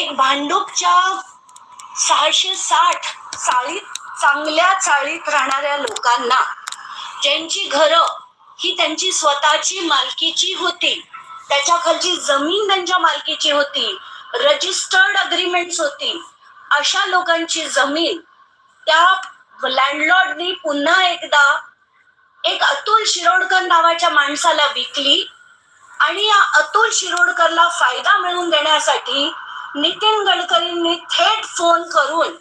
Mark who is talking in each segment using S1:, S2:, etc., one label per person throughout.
S1: एक भांडूपच्या सहाशे साठ चाळीत चांगल्या चाळीत राहणाऱ्या लोकांना ज्यांची घरं ही त्यांची स्वतःची मालकीची होती त्याच्या खालची जमीन त्यांच्या मालकीची होती रजिस्टर्ड अग्रीमेंट्स होती अशा लोकांची जमीन त्या लँडलॉर्डनी पुन्हा एकदा एक अतुल शिरोडकर नावाच्या माणसाला विकली आणि या अतुल शिरोडकरला फायदा मिळवून देण्यासाठी नितीन गडकरींनी थेट फोन करून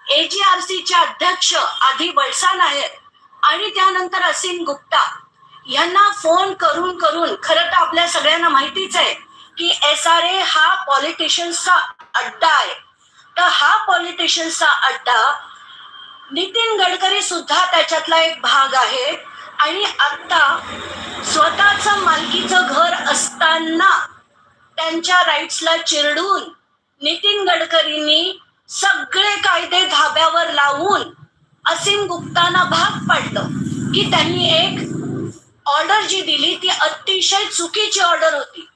S1: एजीआरसीचे अध्यक्ष आधी वळसा नायर आणि त्यानंतर असीम गुप्ता यांना फोन करून करून खरं तर आपल्या सगळ्यांना माहितीच आहे की एस आर ए हा पॉलिटिशियन्सचा अड्डा आहे. तर हा पॉलिटिशियन्सचा अड्डा नितीन गडकरी सुद्धा त्याच्यातला एक भाग आहे आणि आता स्वतःचं मालकीचं घर असताना त्यांच्या राईट्सला चिरडून नितीन गडकरींनी सगळे कायदे धाब्यावर लावून असीम गुप्ताना भाग पाडलं की त्यांनी एक ऑर्डर जी दिली ती अतिशय चुकीची ऑर्डर होती.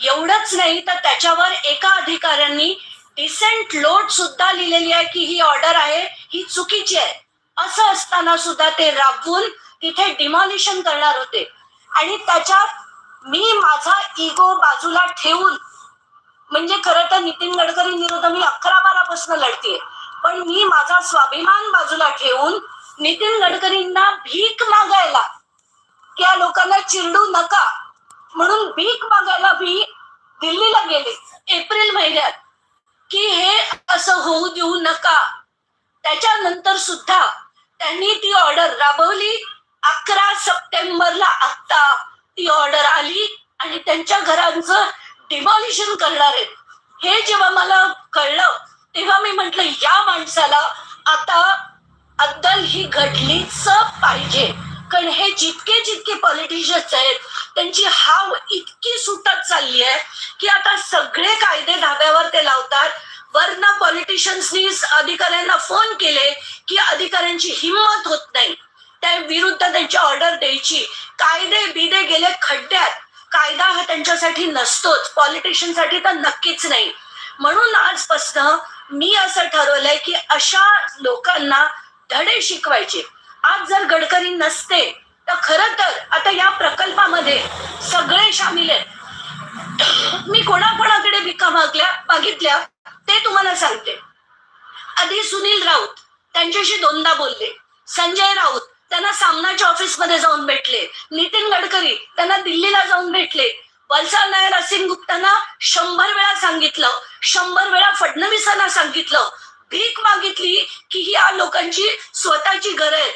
S1: एवढंच नाही तर त्याच्यावर एका अधिकाऱ्यांनी डिसेंट लोड सुद्धा लिहिलेली आहे की ही ऑर्डर आहे ही चुकीची आहे. असं असताना सुद्धा ते राबवून तिथे डिमॉलिशन करणार होते. आणि त्याच्यात मी माझा इगो बाजूला ठेवून म्हणजे खरं तर नितीन गडकरी विरुद्ध मी अकरा बारापासून लढतीये. पण मी माझा स्वाभिमान बाजूला ठेवून नितीन गडकरींना भीक मागायला त्या या लोकांना चिरडू नका. म्हणून भीक मागायला मी दिल्लीला गेले एप्रिल महिन्यात. की हे असं होऊ देऊ नका. त्याच्यानंतर सुद्धा त्यांनी ती ऑर्डर राबवली अकरा सप्टेंबरला आत्ता. ती ऑर्डर आली आणि त्यांच्या घरांचं डिमॉलिशन करणार आहेत हे जेव्हा मला कळलं तेव्हा मी म्हंटल या माणसाला आता अद्दल ही घडलीच पाहिजे. कारण हे जितके जितके पॉलिटिशियन्स आहेत त्यांची हाव इतकी सुटत चालली आहे की आता सगळे कायदे धाब्यावर ते लावतात. वरना पॉलिटिशियन्सनी अधिकाऱ्यांना फोन केले की अधिकाऱ्यांची हिंमत होत नाही. त्या विरुद्ध त्यांची ऑर्डर द्यायची. कायदे बिदे गेले खड्ड्यात. कायदा हा त्यांच्यासाठी नसतोच. पॉलिटिशियनसाठी तर नक्कीच नाही. म्हणून आजपासनं मी असं ठरवलंय की अशा लोकांना धडे शिकवायचे. आज जर गडकरी नसते तर खर तर आता या प्रकल्पामध्ये सगळे सामील आहेत. मी कोणाकोणाकडे भिका मागल्या मागितल्या ते तुम्हाला सांगते. आधी सुनील राऊत त्यांच्याशी दोनदा बोलले. संजय राऊत त्यांना सामनाच्या ऑफिसमध्ये जाऊन भेटले. नितीन गडकरी त्यांना दिल्लीला जाऊन भेटले. वलसाड नायर असीम गुप्तांना शंभर वेळा सांगितलं. शंभर वेळा फडणवीसांना सांगितलं. भीक मागितली की ही या लोकांची स्वतःची घर आहे.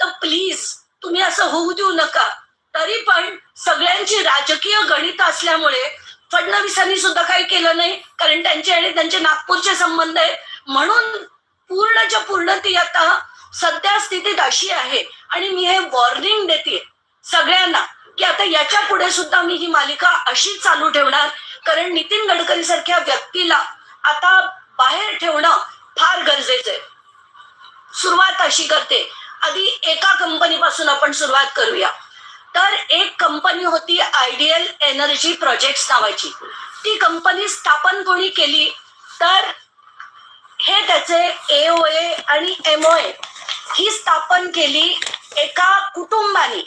S1: तर प्लीज तुम्ही असं होऊ देऊ नका. तरी पण सगळ्यांची राजकीय गणित असल्यामुळे फडणवीसांनी सुद्धा काही केलं नाही. कारण त्यांचे आणि त्यांचे नागपूरचे संबंध आहेत. म्हणून पूर्णच्या पूर्ण ती आता सध्या स्थितीत अशी आहे आणि मी हे वॉर्निंग देते सगळ्यांना की आता याच्यापुढे सुद्धा मी ही मालिका अशीच चालू ठेवणार. कारण नितीन गडकरी सारख्या व्यक्तीला आता बाहेर ठेवणं फार गरजेचं आहे. सुरुवात अशी करते. आधी एका कंपनीपासून आपण सुरुवात करूया. तर एक कंपनी होती आयडियल एनर्जी प्रोजेक्ट नावाची. ती कंपनी स्थापन कोणी केली? तर हे त्याचे एओए आणि एमओए ही स्थापन केली एका कुटुंबाने.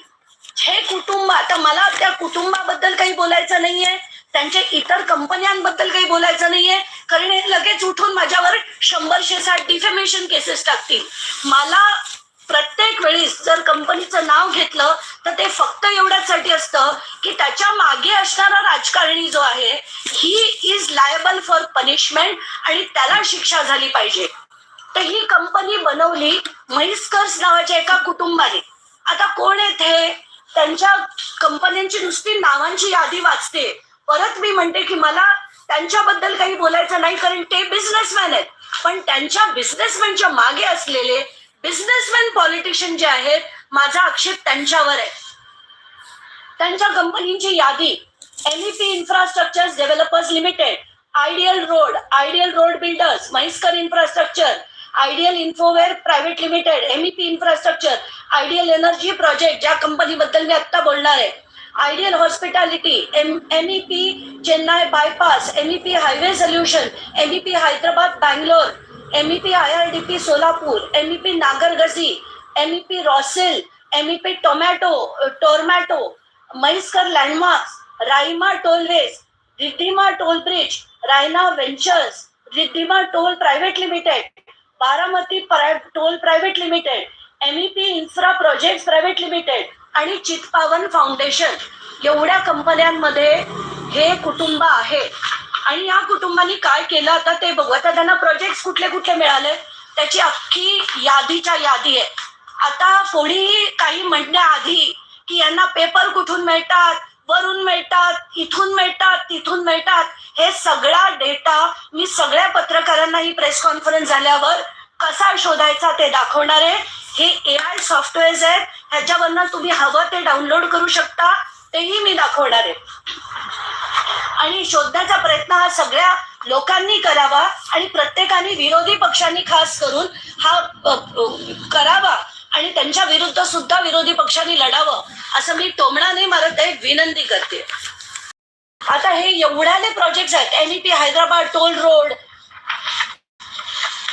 S1: हे कुटुंब आता मला त्या कुटुंबाबद्दल काही बोलायचं नाहीये. त्यांच्या इतर कंपन्यांबद्दल काही बोलायचं नाहीये. कारण हे लगेच उठून माझ्यावर शंभरशे साठ डिफेमेशन केसेस टाकतील. मला प्रत्येक वेळी जर कंपनीचं नाव घेतलं तर ते फक्त एवढ्यासाठी असतं की त्याच्यामागे असणारा राजकारणी जो आहे he is liable for punishment आणि त्याला शिक्षा झाली पाहिजे. तर ही कंपनी बनवली म्हैसकर्स नावाच्या एका कुटुंबाने. आता कोण येथे त्यांच्या कंपन्यांची नुसती नावांची यादी वाचते. परत मी म्हणते की मला त्यांच्याबद्दल काही बोलायचं नाही कारण ते बिझनेसमॅन आहेत. पण त्यांच्या बिझनेसमॅनच्या मागे असलेले बिझनेसमॅन पॉलिटिशियन जे आहेत माझा आक्षेप त्यांच्यावर आहे. त्यांच्या कंपनीची यादी MEP infrastructure developers limited ideal road ideal road builders Mhaiskar infrastructure ideal infoware private limited MEP infrastructure ideal energy project, ज्या कंपनीबद्दल मी आत्ता बोलणार आहे. Ideal hospitality M M E Chennai bypass M E P highway solution M E Hyderabad Bangalore M E I R D P Solapur MEP Nagargazi M E P Rossel M E P tomato, टोरमॅटो, Mhaiskar landmarks, Raima tollways Riddhima toll bridge, Raina ventures Riddhima toll private limited Baramati toll private limited M P infra project private limited आणि Chitpavan foundation एवढ्या कंपन्यांमध्ये हे कुटुंब आहे. आणि या कुटुंबांनी काय केलं? आता ते बघू आता त्यांना प्रोजेक्ट कुठले कुठले मिळाले? त्याची अख्खी यादीच्या यादी आहे. आता कोणीही काही म्हणण्याआधी की यांना पेपर कुठून मिळतात? वरून मिळतात इथून मिळतात तिथून मिळतात. हे सगळा डेटा मी सगळ्या पत्रकारांना ही प्रेस कॉन्फरन्स झाल्यावर कसा शोधायचा ते दाखवणार आहे. हे ए आय सॉफ्टवेअर्स आहेत. ह्याच्यावरनं तुम्ही हवं ते डाउनलोड करू शकता. तेही मी दाखवणार आहे. आणि शोधण्याचा प्रयत्न हा सगळ्या लोकांनी करावा आणि प्रत्येकाने विरोधी पक्षांनी खास करून हा करावा. आणि त्यांच्या विरुद्ध सुद्धा विरोधी पक्षांनी लढावं असं मी टोमणाने मारत आहे विनंती करते. आता हे एवढ्याले प्रोजेक्ट आहेत. NEP Hyderabad toll road.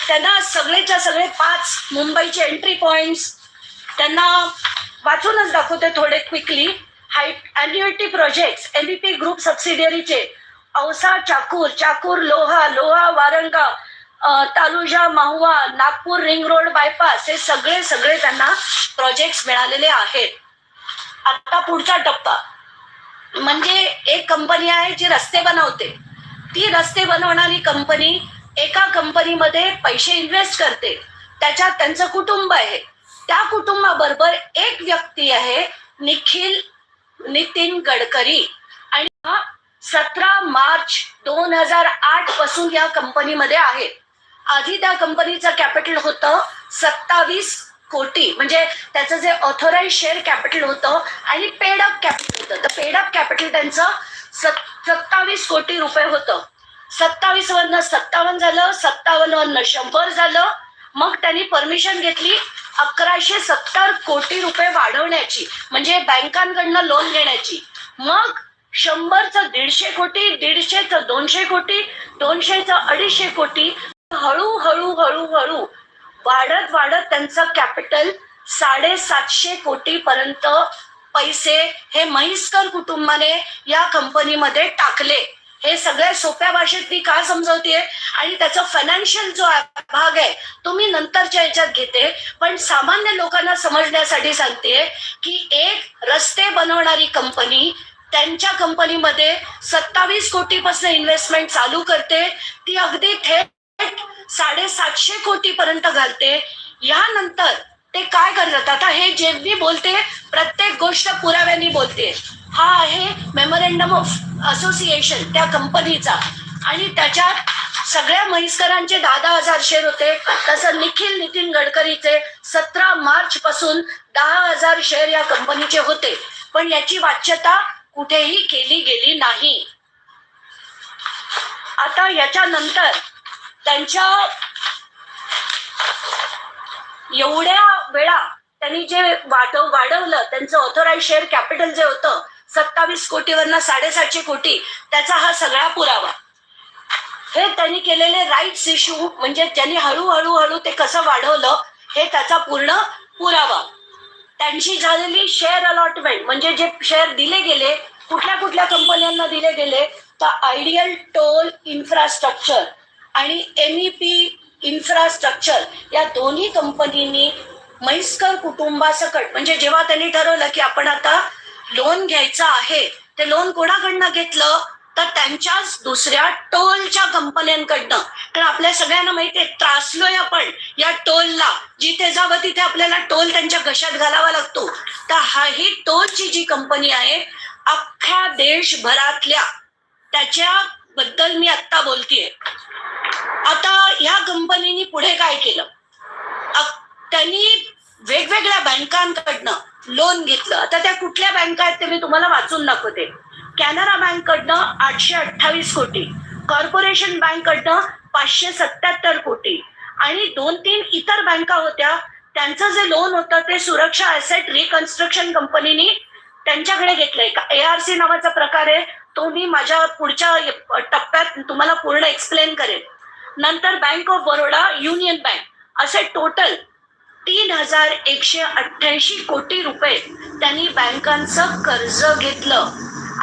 S1: त्यांना सगळेच्या सगळे पाच मुंबईचे एंट्री पॉइंट त्यांना वाचूनच दाखवते थोडे quickly high annuity project NEP group सबसिडियरीचे Ausa Chakur Chakur Loha Loha Waranga Taluja Mahuva Nagpur ring road bypass हे सगळे सगळे त्यांना प्रोजेक्ट मिळालेले आहेत. आता पुढचा टप्पा. म्हणजे एक कंपनी आहे जी रस्ते बनवते. ती रस्ते बनवणारी कंपनी एका कंपनीमध्ये पैसे इन्व्हेस्ट करते. त्याच्यात त्यांचं कुटुंब आहे. त्या कुटुंबाबरोबर एक व्यक्ती आहे निखिल नितीन गडकरी. आणि सतरा मार्च दोन हजार आठपासून या कंपनीमध्ये आहे. आधी त्या कंपनीचं कॅपिटल होतं सत्तावीस कोटी. म्हणजे त्याचं जे ऑथोराईज शेअर कॅपिटल होतं आणि पेड अप कॅपिटल होतं. तर पेड अप कॅपिटल त्यांचं सत्तावीस कोटी रुपये होतं. सत्तावीस वरनं सत्तावन्न झालं सत्तावन्न वरनं शंभर झालं. मग त्यांनी परमिशन घेतली अकराशे सत्तर कोटी रुपये वाढवण्याची. म्हणजे बँकांकडनं लोन घेण्याची. मग शंभरचं दीडशे कोटी दीडशेचं दोनशे कोटी दोनशेचं अडीचशे कोटी हळूहळू हळूहळू वाढत वाढत त्यांचं कॅपिटल साडेसातशे कोटी पर्यंत पैसे हे म्हैसकर कुटुंबाने या कंपनीमध्ये टाकले. हे सगळ्या सोप्या भाषेत मी का समजवतेय? आणि त्याचा फायनान्शियल जो भाग आहे तो मी नंतरच्या याच्यात घेते. पण सामान्य लोकांना समजण्यासाठी सांगते की एक रस्ते बनवणारी कंपनी त्यांच्या कंपनीमध्ये सत्तावीस कोटीपासून इन्व्हेस्टमेंट चालू करते. ती अगदी थेट साडेसातशे कोटी पर्यंत घालते. यानंतर ते काय करतात? आता हे जे मी बोलते प्रत्येक गोष्ट पुराव्यानी बोलते. हा आहे मेमोरेंडम ऑफ असोसिएशन त्या कंपनीचा. आणि त्याच्यात सगळ्या म्हैसकरांचे दहा दहा हजार शेअर होते. तसं निखिल नितीन गडकरीचे सतरा मार्च पासून दहा हजार शेअर या कंपनीचे होते. पण याची वाच्यता कुठेही केली गेली नाही. आता याच्यानंतर त्यांच्या एवढ्या वेळा त्यांनी जे वाढव वाढवलं त्यांचं ऑथोराईज शेअर कॅपिटल जे होतं सत्तावीस कोटीवरनं साडेसातशे कोटी त्याचा हा सगळा पुरावा. हे त्यांनी केलेले राईट्स इश्यू म्हणजे ज्यांनी हळूहळू हळू ते कसं वाढवलं हे त्याचा पूर्ण पुरावा. त्यांची झालेली शेअर अलॉटमेंट म्हणजे जे शेअर दिले गेले कुठल्या कुठल्या कंपन्यांना दिले गेले तर आयडियल टोल इन्फ्रास्ट्रक्चर आणि एम ई पी इन्फ्रास्ट्रक्चर या दोन्ही कंपनींनी म्हैसकर कुटुंबासकट म्हणजे जेव्हा त्यांनी ठरवलं की आपण आता लोन घ्यायचं आहे ते लोन कोणाकडनं घेतलं? तर त्यांच्याच दुसऱ्या टोलच्या कंपन्यांकडनं कारण आपल्या सगळ्यांना माहितीये त्रासलोय आपण या टोलला. जिथे जावं तिथे आपल्याला टोल त्यांच्या घशात घालावा लागतो. तर हा ही टोलची जी कंपनी आहे अख्ख्या देशभरातल्या त्याच्याबद्दल मी आत्ता बोलतीये. आता ह्या कंपनीने पुढे काय केलं? त्यांनी वेगवेगळ्या बँकांकडनं लोन घेतलं. आता त्या कुठल्या बँका आहेत ते मी तुम्हाला वाचून दाखवते. कॅनरा बँक कडनं आठशे अठ्ठावीस कोटी कॉर्पोरेशन बँक कडनं पाचशे सत्याहत्तर कोटी आणि दोन तीन इतर बँका होत्या. त्यांचं जे लोन होतं ते सुरक्षा असेट रिकन्स्ट्रक्शन कंपनीनी त्यांच्याकडे घेतलंय का एआरसी नावाचा प्रकार आहे. तो मी माझ्या पुढच्या टप्प्यात तुम्हाला पूर्ण एक्सप्लेन करेन. नंतर bank of Baroda union bank असे टोटल तीन हजार एकशे अठ्ठ्याऐंशी कोटी रुपये त्यांनी बँकांचं कर्ज घेतलं.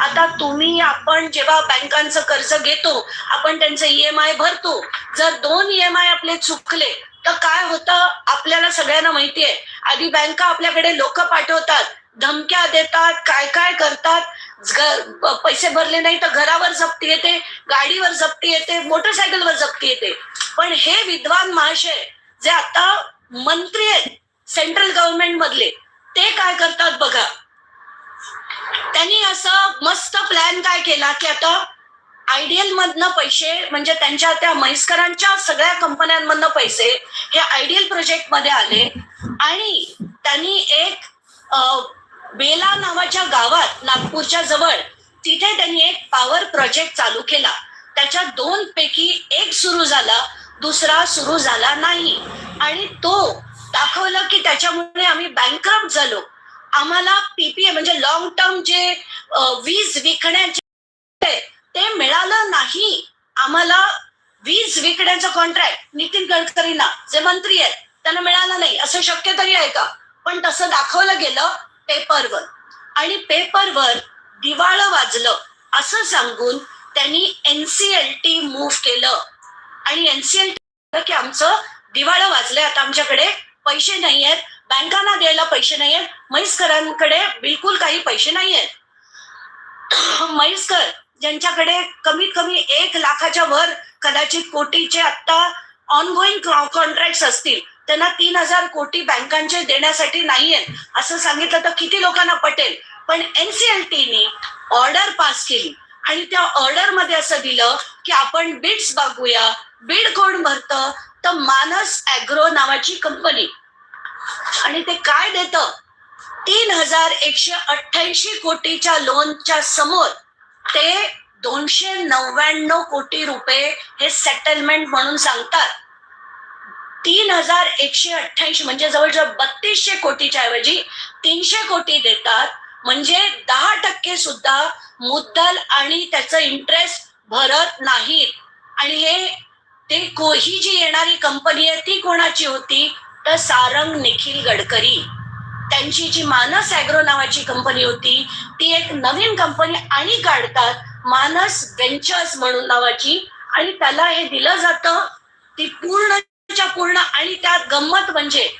S1: आता तुम्ही आपण जेव्हा बँकांचं कर्ज घेतो आपण त्यांचं ईएमआय भरतो. जर दोन ईएमआय आपले चुकले तर काय होतं आपल्याला सगळ्यांना माहिती आहे. आधी बँका आपल्याकडे लोक पाठवतात धमक्या देतात काय काय करतात. पैसे भरले नाही तर घरावर जप्ती येते गाडीवर जप्ती येते मोटरसायकलवर जप्ती येते. पण हे विद्वान महाशय जे आता मंत्री आहेत सेंट्रल गव्हर्नमेंट मधले ते काय करतात बघा. त्यांनी असं मस्त प्लॅन काय केला की आता आयडियल मधनं पैसे म्हणजे त्यांच्या त्या म्हैसकरांच्या सगळ्या कंपन्यांमधनं पैसे हे आयडियल प्रोजेक्टमध्ये आले. आणि त्यांनी एक बेला नावाच्या गावात नागपूरच्या जवळ तिथे त्यांनी एक पॉवर प्रोजेक्ट चालू केला. त्याच्या दोन पैकी एक सुरू झाला दुसरा सुरू झाला नाही. आणि तो दाखवलं की त्याच्यामुळे आम्ही बँकरप्ट झालो. आम्हाला पीपीए म्हणजे लॉंग टर्म जे वीज विकण्याचे ते मिळालं नाही. आम्हाला वीज विकण्याचं कॉन्ट्रॅक्ट नितीन गडकरींना जे मंत्री आहेत त्यांना मिळालं नाही. असं शक्य तरी आहे का? पण तसं दाखवलं गेलं पेपरवर आणि पेपरवर दिवाळं वाजलं असं सांगून त्यांनी एनसीएलटी मूव्ह केलं. आणि एनसीएलटी की आमचं दिवाळं वाजलंय आता आमच्याकडे पैसे नाही आहेत बँकांना द्यायला पैसे नाही आहेत म्हैसकरांकडे बिलकुल काही पैसे नाही आहेत म्हैसकर ज्यांच्याकडे कमीत कमी एक लाखाच्या वर कदाचित कोटीचे आता ऑनगोईंग कॉन्ट्रॅक्ट असतील त्यांना तीन हजार कोटी बँकांचे देण्यासाठी नाहीये असं सांगितलं तर किती लोकांना पटेल? पण एनसीएलटीने ऑर्डर पास केली आणि त्या ऑर्डरमध्ये असं दिलं की आपण बिड्स बघूया बिड कोण भरतं? तर मानस अॅग्रो नावाची कंपनी. आणि ते काय देतं? तीन हजार एकशे अठ्ठ्याऐंशी कोटीच्या लोनच्या समोर ते दोनशे नव्याण्णव कोटी रुपये हे सेटलमेंट म्हणून सांगतात. तीन हजार एकशे अठ्ठ्याऐंशी म्हणजे जवळजवळ बत्तीसशे कोटीच्या ऐवजी तीनशे कोटी देतात. म्हणजे दहा टक्के सुद्धा मुद्दल आणि त्याचं इंटरेस्ट भरत नाहीत. आणि हे ते ही जी येणारी कंपनी आहे ती कोणाची होती? तर सारंग निखिल गडकरी. त्यांची जी मानस अॅग्रो नावाची कंपनी होती ती एक नवीन कंपनी आणि काढतात मानस वेंचर्स म्हणून नावाची. आणि त्याला हे दिलं जातं ती पूर्ण पूर्ण आणि त्यात गंमत म्हणजे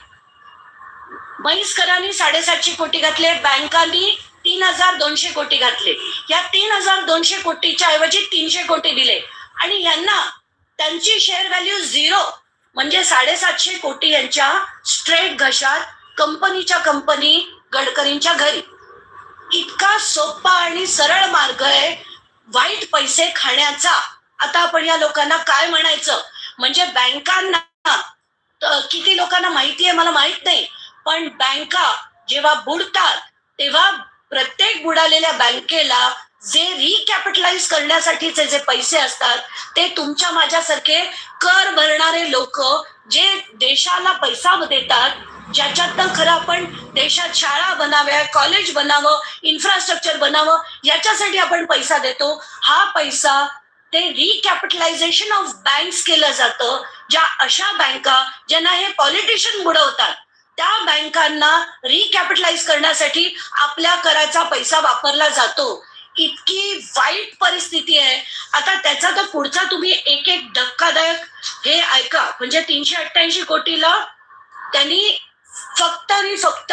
S1: महिस्करांनी साडेसातशे कोटी घातले बँकांनी तीन हजार दोनशे कोटी घातले. या तीन हजार दोनशे कोटीच्या ऐवजी तीनशे कोटी दिले. आणि यांना त्यांची शेअर व्हॅल्यू झिरो म्हणजे साडेसातशे कोटी यांच्या स्ट्रेट घशात कंपनीच्या कंपनी गडकरींच्या घरी. इतका सोपा आणि सरळ मार्ग आहे वाईट पैसे खाण्याचा. आता आपण या लोकांना काय म्हणायचं? म्हणजे बँकांना किती लोकांना माहिती आहे मला माहीत नाही. पण बँका जेव्हा बुडतात तेव्हा प्रत्येक बुडालेल्या बँकेला जे रिकॅपिटलाइज करण्यासाठीचे जे पैसे असतात ते तुमच्या माझ्यासारखे कर भरणारे लोक जे देशाला पैसा देतात ज्याच्यातनं खरं आपण देशात शाळा बनाव्या कॉलेज बनावं इन्फ्रास्ट्रक्चर बनावं याच्यासाठी आपण पैसा देतो. हा पैसा ते रिकॅपिटलायझेशन ऑफ बँक्स केलं जातं ज्या अशा बँका ज्यांना हे पॉलिटिशियन बुडवतात. त्या बँकांना रिकॅपिटलाइज करण्यासाठी आपल्या कराचा पैसा वापरला जातो. इतकी वाईट परिस्थिती आहे. आता त्याचा तर पुढचा तुम्ही एक एक धक्कादायक हे ऐका. म्हणजे तीनशे अठ्ठ्याऐंशी कोटीला त्यांनी फक्त आणि फक्त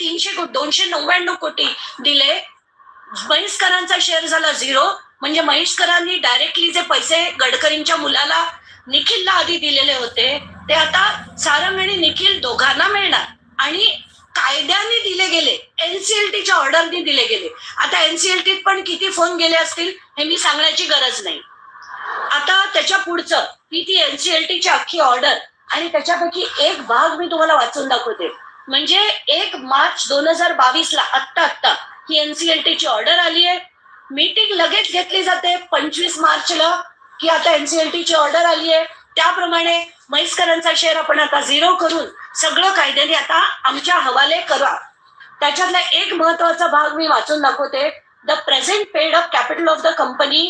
S1: तीनशे दोनशे नव्याण्णव कोटी दिले. म्हैसकरांचा शेअर झाला झिरो म्हणजे महेशकरांनी डायरेक्टली जे पैसे गडकरींच्या मुलाला निखिलला आधी दिलेले होते ते आता सारंग आणि निखिल दोघांना मिळणार. आणि कायद्याने दिले गेले एनसीएलटीच्या ऑर्डरनी दिले गेले. आता एनसीएलटीत पण किती फोन गेले असतील हे मी सांगण्याची गरज नाही. आता त्याच्या पुढचं ही ती एनसीएलटीची अख्खी ऑर्डर आणि त्याच्यापैकी एक भाग मी तुम्हाला वाचून दाखवते. म्हणजे एक मार्च दोन हजार बावीस ला आत्ता आत्ता ही एनसीएलटीची ऑर्डर आली आहे मीटिंग लगेच घेतली जाते पंचवीस मार्चला की आता एनसीएलटीची ऑर्डर आली आहे. त्याप्रमाणे म्हैसकरांचा शेअर आपण आता झिरो करून सगळं कायद्याने आता आमच्या हवाले करा. त्याच्यातला एक महत्त्वाचा भाग मी वाचून दाखवते. The present paid up capital of the company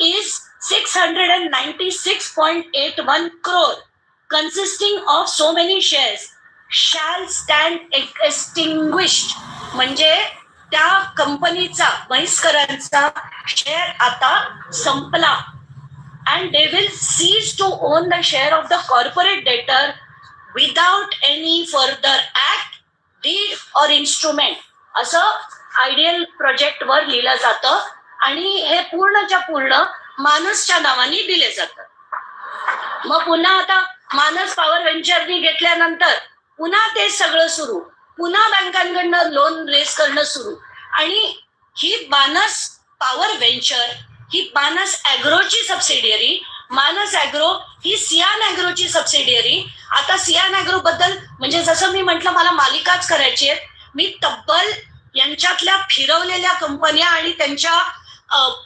S1: is six hundred and ninety six point eight one crore consisting of so many shares shall stand extinguished म्हणजे त्या कंपनीचा म्हैसकरांचा शेअर आता संपला. And they will cease to own the share of the corporate debtor without any further act deed or instrument असं ideal project वर लिहिलं जातं आणि हे पूर्णच्या पूर्ण मानसच्या नावाने दिले जातं. मग पुन्हा आता मानस पॉवर व्हेंचरनी घेतल्यानंतर पुन्हा ते सगळं सुरू. पुन्हा बँकांकडनं लोन रेस करणं सुरू. आणि ही बानस पॉवर व्हेंचर ही बानस अॅग्रोची सबसिडियरी मानस अॅग्रो ही सियान अॅग्रोची सबसिडियरी आता सियान अॅग्रो बद्दल म्हणजे जसं मी म्हटलं मला मालिकाच करायची आहे मी तब्बल यांच्यातल्या फिरवलेल्या कंपन्या आणि त्यांच्या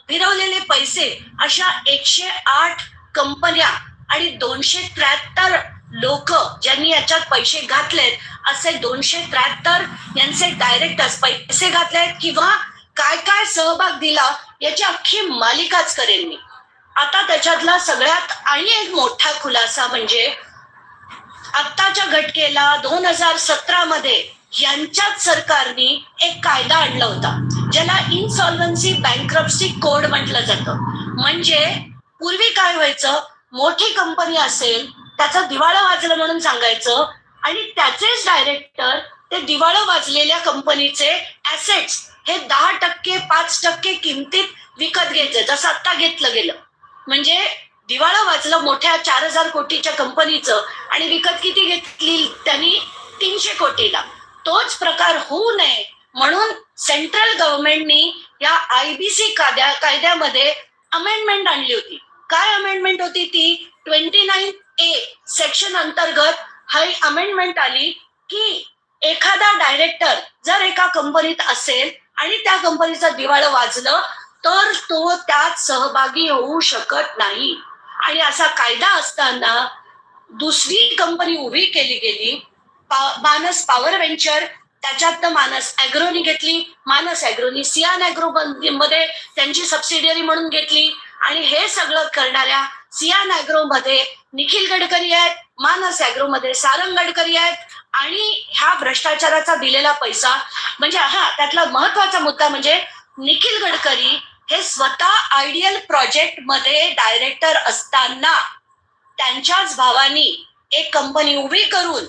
S1: फिरवलेले पैसे अशा एकशे आठ कंपन्या आणि दोनशे त्र्याहत्तर लोक ज्यांनी याच्यात पैसे घातलेत असे दोनशे त्र्याहत्तर यांचे डायरेक्टर्स पैसे घातलेत किंवा काय काय सहभाग दिला याची अख्खी मालिकाच करेन मी. आता त्याच्यातला सगळ्यात आणि एक मोठा खुलासा म्हणजे आत्ताच्या घटकेला दोन हजार सतरा मध्ये यांच्याच सरकारने एक कायदा आणला होता ज्याला इनसॉल्वन्सी बँक्रप्सी कोड म्हटलं जातं. म्हणजे पूर्वी काय व्हायचं मोठी कंपनी असेल त्याचं दिवाळं वाजलं म्हणून सांगायचं. आणि त्याचेच डायरेक्टर ते दिवाळं वाजलेल्या कंपनीचे ऍसेट्स हे दहा टक्के पाच टक्के किमतीत विकत घ्यायचे जसं आता घेतलं गेलं. म्हणजे दिवाळं वाजलं मोठ्या चार हजार कोटीच्या कंपनीचं आणि विकत किती घेतली त्यांनी? तीनशे कोटीला. तोच प्रकार होऊ नये म्हणून सेंट्रल गव्हर्नमेंटनी या आयबीसी कायद्या कायद्यामध्ये अमेंडमेंट आणली होती. काय अमेंडमेंट होती ती? ट्वेंटी नाईन ए सेक्शन अंतर्गत ही अमेंडमेंट आली की एखादा डायरेक्टर जर एका कंपनीत असेल आणि त्या कंपनीचं दिवाळं वाजलं तर तो त्यात सहभागी होऊ शकत नाही. आणि असा कायदा असताना दुसरी कंपनी उभी केली गेली पा- मानस पॉवर व्हेंचर त्याच्यात मानस अॅग्रोनी घेतली मानस अॅग्रोनी सियान अॅग्रो मध्ये त्यांची सबसिडियरी म्हणून घेतली. आणि हे सगळं करणाऱ्या सियान अॅग्रो मध्ये निखिल गडकरी आहेत मानस अॅग्रो मध्ये सारंग गडकरी आहेत आणि ह्या भ्रष्टाचाराचा दिलेला पैसा. म्हणजे हा त्यातला महत्त्वाचा मुद्दा म्हणजे निखिल गडकरी हे स्वतः आयडियल प्रोजेक्टमध्ये डायरेक्टर असताना त्यांच्याच भावानी एक कंपनी उभी करून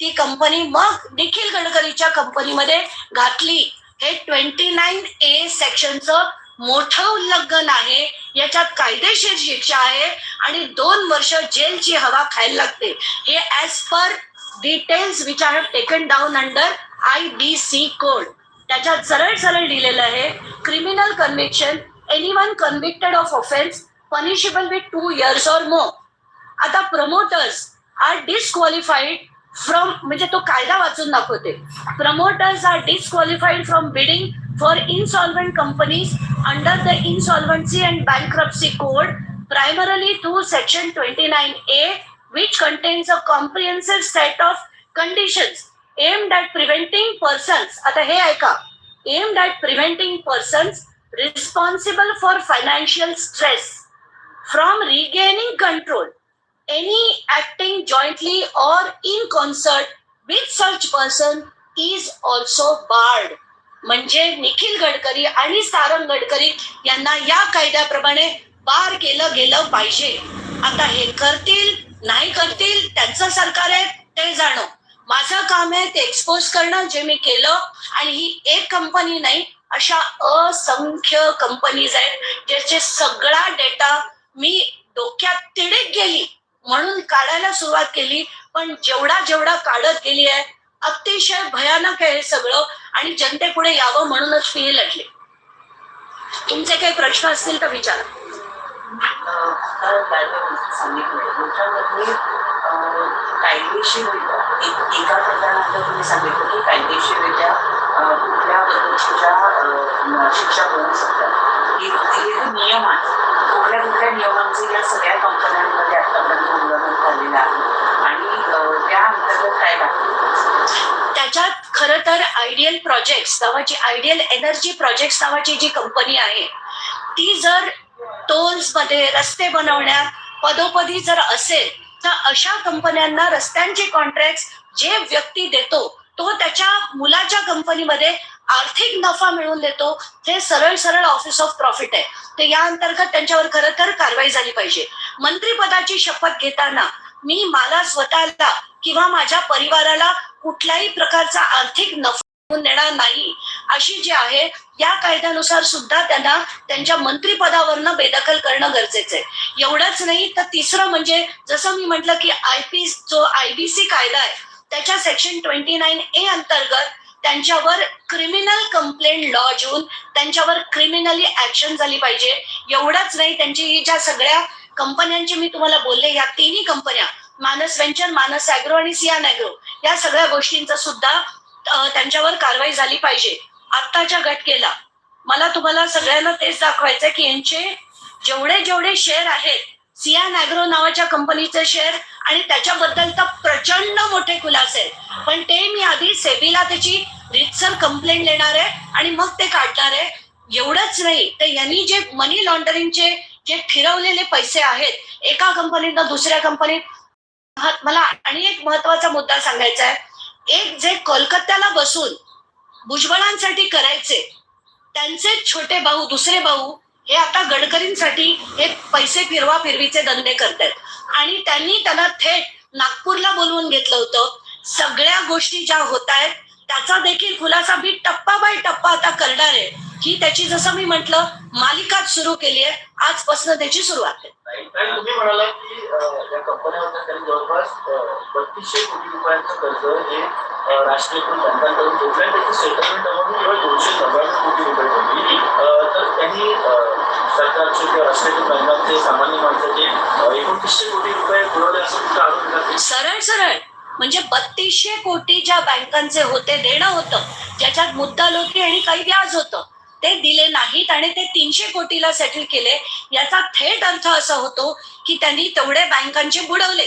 S1: ती कंपनी मग निखिल गडकरीच्या कंपनीमध्ये घातली. हे ट्वेंटी नाईन ए सेक्शनचं मोठं उल्लंघन आहे. याच्यात कायदेशीर शिक्षा आहे आणि दोन वर्ष जेलची हवा खायला लागते. हे as per details which are taken down under I D C code त्याच्यात सरळ सरळ लिहिलेलं आहे criminal conviction anyone convicted of offence punishable with two years or more आता प्रमोटर्स आर डिस्क्वालिफाईड फ्रॉम म्हणजे तो कायदा वाचून दाखवते. Promoters are disqualified from bidding for insolvent companies under the insolvency and bankruptcy code primarily through section 29a which contains a comprehensive set of conditions aimed at preventing persons आता हे ऐका aimed at preventing persons responsible for financial stress from regaining control any acting jointly or in concert with such person is also barred म्हणजे निखिल गडकरी आणि सारंग गडकरी यांना या कायद्याप्रमाणे बार केलं गेलं पाहिजे. आता हे करतील नाही करतील त्यांचं सरकार आहे ते जाणं. माझं काम आहे ते एक्सपोज करणं जे मी केलं आणि ही एक कंपनी नाही अशा असंख्य कंपनीज आहेत ज्याचे सगळा डेटा मी डोक्यात तिडीत गेली. म्हणून काढायला सुरुवात केली पण जेवढा जेवढा काढत गेली आहे अतिशय भयानक आहे हे सगळं आणि जनतेपुढे यावं म्हणूनच मी हे लढले. तुमचे काही प्रश्न असतील तर विचारा.
S2: सांगितलं कायदेशीररित्या एक- एका प्रकरणात तुम्ही सांगितलं की कायदेशीररित्या अं, कुठल्या पद्धतीच्या अं, शिक्षा होऊ शकतात. हे नियम आहेत कुठल्या कुठल्या नियमांचे या सगळ्या कंपन्यांमध्ये आतापर्यंत उल्लंघन झालेलं आहे. आणि त्या अंतर्गत काय लागतं
S1: त्याच्यात खरं तर आयडियल प्रोजेक्ट्स नावाची आयडियल एनर्जी प्रोजेक्ट्स नावाची जी कंपनी आहे ती जर टोल्समध्ये रस्ते बनवण्यात पदोपदी जर असेल तर अशा कंपन्यांना रस्त्यांचे कॉन्ट्रॅक्ट जे व्यक्ती देतो तो त्याच्या मुलाच्या कंपनीमध्ये आर्थिक नफा मिळवून देतो. हे सरळ सरळ ऑफिस ऑफ प्रॉफिट आहे. तर या अंतर्गत त्यांच्यावर खरं तर कारवाई झाली पाहिजे. मंत्रिपदाची शपथ घेताना मी मला स्वतःला किंवा माझ्या परिवाराला कुठल्याही प्रकारचा आर्थिक नफा देणार नाही अशी जी आहे या कायद्यानुसार सुद्धा त्यांना त्यांच्या मंत्रिपदावरनं बेदखल करणं गरजेचं आहे. एवढंच नाही तर तिसरं म्हणजे जसं मी म्हटलं की आय पी जो आयबीसी कायदा आहे त्याच्या सेक्शन ट्वेंटी नाईन ए अंतर्गत त्यांच्यावर क्रिमिनल कंप्लेंट लॉज होऊन त्यांच्यावर क्रिमिनली ऍक्शन झाली पाहिजे. एवढंच नाही त्यांची ज्या सगळ्या कंपन्यांची मी तुम्हाला बोलले या तिन्ही कंपन्या मानस वेंचर मानस अॅग्रो आणि सियान अॅग्रो या सगळ्या गोष्टींचा सुद्धा त्यांच्यावर कारवाई झाली पाहिजे. आत्ताच्या घटकेला. मला तुम्हाला सगळ्यांना तेच दाखवायचं की यांचे जेवढे जेवढे शेअर आहेत सियान अॅग्रो नावाच्या कंपनीचे शेअर आणि त्याच्याबद्दल तर प्रचंड मोठे खुलासे आहेत. पण ते मी आधी सेबीला त्याची रितसर कंप्लेंट देणार आहे आणि मग ते काढणार आहे. एवढंच नाही तर यांनी जे मनी लॉन्ड्रिंगचे जे फिरवलेले पैसे आहेत एका कंपनीतनं दुसऱ्या कंपनीत मला आणि एक महत्त्वाचा मुद्दा सांगायचा आहे. एक जे कोलकात्याला बसून भुजबळांसाठी करायचे त्यांचे छोटे भाऊ दुसरे भाऊ हे आता गडकरींसाठी हे पैसे फिरवा फिरवीचे धंदे करतायत. आणि त्यांनी त्याला थेट नागपूरला बोलवून घेतलं होतं. सगळ्या गोष्टी ज्या होत आहेत त्याचा देखील खुलासा मी टप्पा बाय टप्पा आता करणार आहे. ही त्याची जसं मी म्हटलं मालिकाच सुरू केली आहे. आजपासून त्याची सुरुवात आहे.
S3: तुम्ही म्हणाला की अं, या कंपन्यावर त्यांनी जवळपास बत्तीसशे कोटी रुपयांचं कर्ज हे राष्ट्रीयकृत बँकांकडून घेतलं आणि त्याची सेटलमेंट अमाऊंट केवळ दोनशे नव्याण्णव कोटी रुपये होती. तर त्यांनी सरकारचे किंवा राष्ट्रीयकृत बँकांचे सामान्य माणसाचे एकोणतीसशे कोटी रुपये बुडवले असं आरोप
S1: सरळ सरळ. म्हणजे बत्तीसशे कोटी ज्या बँकांचे होते देणं होतं ज्याच्यात मुद्दल होती आणि काही व्याज होतं ते दिले नाहीत आणि ते तीनशे कोटीला सेटल केले याचा थेट अर्थ असा होतो की त्यांनी तेवढे बँकांचे बुडवले.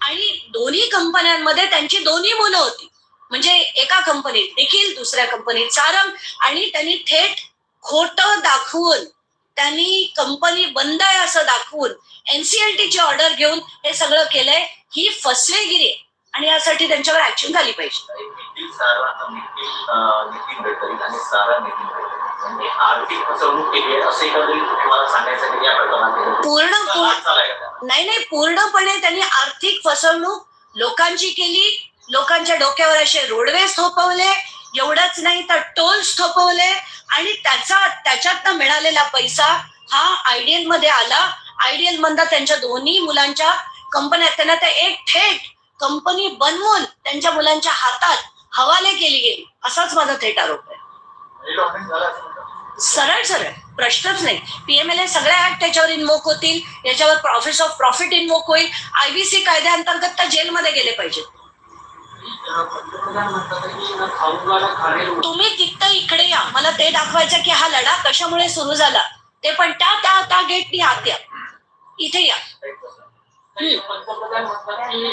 S1: आणि दोन्ही कंपन्यांमध्ये त्यांची दोन्ही मुलं होती. म्हणजे एका कंपनीत देखील दुसऱ्या कंपनीत सारंग आणि त्यांनी थेट खोट दाखवून त्यांनी कंपनी बंद आहे असं दाखवून एनसीएलटीची ऑर्डर घेऊन हे सगळं केलंय ही फसवेगिरी आहे. आणि यासाठी त्यांच्यावर ऍक्शन झाली पाहिजे.
S3: आर्थिक फसवणूक केली आहे असं तुम्हाला सांगायचं या प्रकरणात
S1: पूर्ण नाही नाही पूर्णपणे त्यांनी आर्थिक फसवणूक लोकांची केली. लोकांच्या डोक्यावर असे रोडवेज थोपवले. एवढंच नाही तर टोल्स थोपवले. आणि त्याचा त्याच्यातनं मिळालेला पैसा हा आयडियलमध्ये आला. आयडियल मधनं त्यांच्या दोन्ही मुलांच्या कंपन्यात त्यांना ते एक थेट कंपनी बनवून त्यांच्या मुलांच्या हातात हवाले केली गेली. असाच माझा थेट आरोप आहे. सरळ सरळ. प्रश्नच नाही. पीएमएलए सगळ्या ऍक्ट त्याच्यावर इन्वोक होतील. याच्यावर ऑफिस ऑफ प्रॉफिट इन्वोक होईल. आयबीसी कायद्याअंतर्गत त्या जेलमध्ये गेले पाहिजे. तुम्ही तिथं इकडे या. मला ते दाखवायचं की हा लढा कशामुळे सुरू झाला. ते पण त्या त्या त्या गेटनी आत या. इथे या.
S4: पंतप्रधान म्हणतात की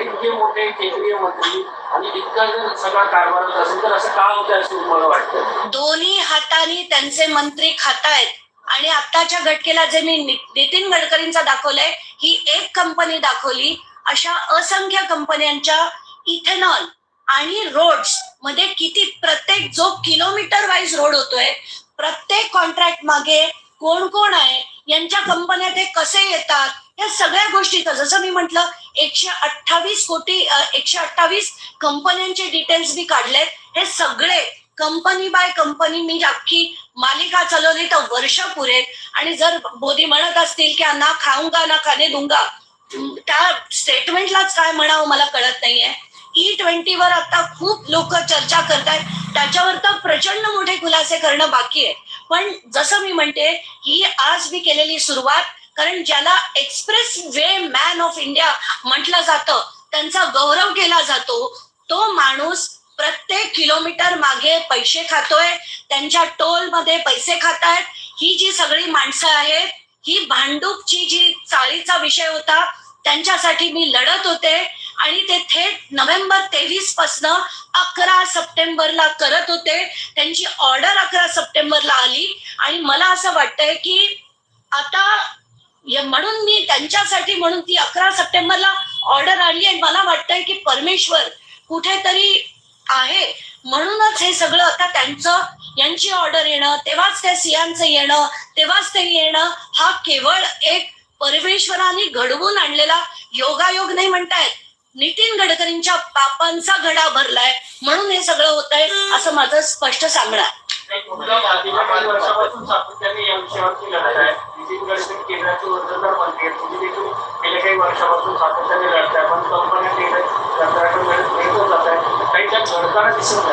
S4: इतके मोठे केंद्रीय मंत्री आणि इतका जर सगळा कारभार असेल तर असं का होतं असं वाटतं
S1: दोन्ही हाताने त्यांचे मंत्री खातायत. आणि आत्ताच्या घटकेला जे मी नितीन गडकरींचा दाखवलंय ही एक कंपनी दाखवली. अशा असंख्य कंपन्यांच्या इथेनॉल आणि रोड्समध्ये किती प्रत्येक जो किलोमीटर वाईज रोड होतोय प्रत्येक कॉन्ट्रॅक्ट मागे कोण कोण आहे यांच्या कंपन्या ते कसे येतात या सगळ्या गोष्टीचं जसं मी म्हंटल एकशे अठ्ठावीस कोटी एकशे अठ्ठावीस कंपन्यांचे डिटेल्स मी काढलेत. हे सगळे कंपनी बाय कंपनी मी अख्खी मालिका चालवली तर वर्ष पुरेल. आणि जर मोदी म्हणत असतील की ना खाऊंगा ना खाणे दुंगा. त्या स्टेटमेंटलाच काय म्हणावं मला कळत नाहीये. E ई ट्वेंटीवर आता खूप लोक चर्चा करतायत. त्याच्यावर तर प्रचंड मोठे खुलासे करणं बाकी आहे. पण जसं मी म्हणते ही आज मी केलेली सुरुवात कारण ज्याला expressway man of India म्हटलं जातं त्यांचा गौरव केला जातो तो माणूस प्रत्येक किलोमीटर मागे पैसे खातोय त्यांच्या टोलमध्ये पैसे खातायत ही जी सगळी माणसं आहेत ही भांडूपची जी चाळीचा विषय होता त्यांच्यासाठी मी लढत होते आणि ते थेट नोव्हेंबर तेवीस पासनं अकरा सप्टेंबरला करत होते. त्यांची ऑर्डर अकरा सप्टेंबरला आली. आणि मला असं वाटतंय की आता म्हणून मी त्यांच्यासाठी म्हणून ती अकरा सप्टेंबरला ऑर्डर आणली आणि मला वाटतंय की परमेश्वर कुठेतरी आहे. म्हणूनच हे सगळं आता त्यांचं यांची ऑर्डर येणं तेव्हाच त्या सियांचं येणं तेव्हाच ते येणं हा केवळ एक परमेश्वराने घडवून आणलेला योगायोग नाही म्हणतायत नितीन गडकरींच्या पापांचा घडा भरलाय. म्हणून हे सगळं होत आहे असं माझं स्पष्ट सांगणं आहे.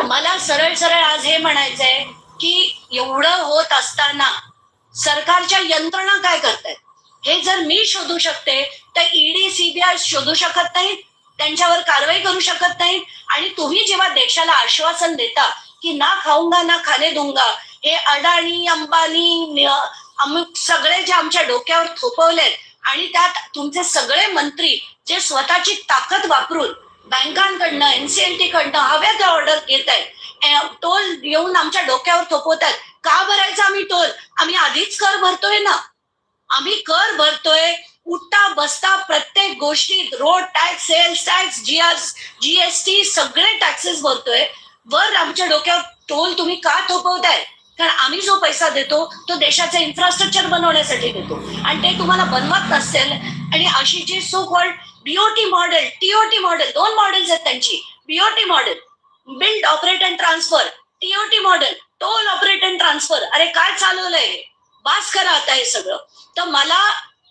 S1: मला सरळ सरळ आज हे म्हणायचंय की एवढं होत असताना सरकारच्या यंत्रणा काय करतायत? हे जर मी शोधू शकते तर ईडी सीबीआय शोधू शकत नाहीत. त्यांच्यावर कारवाई करू शकत नाही आणि तुम्ही जेव्हा देशाला आश्वासन देता की ना खाऊंगा ना खाले दूंगा हे अडाणी अंबानी अमुक सगळे जे आमच्या डोक्यावर थोपवलेत आणि त्यात तुमचे सगळे मंत्री जे स्वतःची ताकद वापरून बँकांकडनं एनसीएलटी कडनं हव्या त्या ऑर्डर घेत आहेत टोल येऊन आमच्या डोक्यावर थोपवतात. का भरायचा आम्ही टोल? आम्ही आधीच कर भरतोय ना. आम्ही कर भरतोय. उठता बसता प्रत्येक गोष्टीत road tax sales tax GST सगळे टॅक्सेस भरतोय. वर आमच्या डोक्यावर टोल तुम्ही का थोपवताय? कारण आम्ही जो पैसा देतो तो देशाचं इन्फ्रास्ट्रक्चर बनवण्यासाठी देतो. आणि ते तुम्हाला बनवत नसेल आणि अशी जी so called BOT model TOT model दोन मॉडेल्स आहेत त्यांची. BOT model build operate and transfer TOT model toll operate and transfer अरे काय चालवलंय हे? बास करा आता हे सगळं. तर मला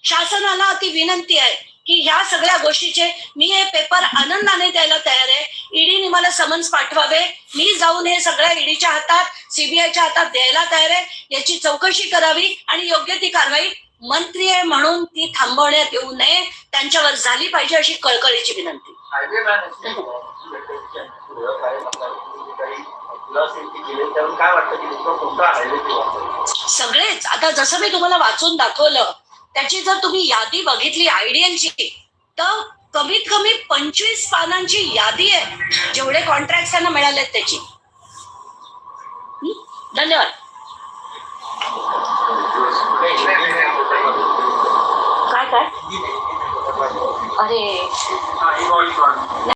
S1: शासनाला अति विनंती आहे की ह्या सगळ्या गोष्टीचे मी हे पेपर आनंदाने द्यायला तयार आहे. ईडीने मला समन्स पाठवावे. मी जाऊन हे सगळ्या ईडीच्या हातात सीबीआयच्या हातात द्यायला तयार आहे. याची चौकशी करावी आणि योग्य ती कारवाई मंत्री आहे म्हणून ती थांबवण्यात येऊ नये. त्यांच्यावर झाली पाहिजे अशी कळकळीची विनंती. सगळेच. आता जसं मी तुम्हाला वाचून दाखवलं त्याची जर तुम्ही यादी बघितली आयडियलची तर कमीत कमी पंचवीस पानांची यादी आहे जेवढे कॉन्ट्रॅक्ट त्यांना मिळालेत त्याची. धन्यवाद. काय काय? अरे.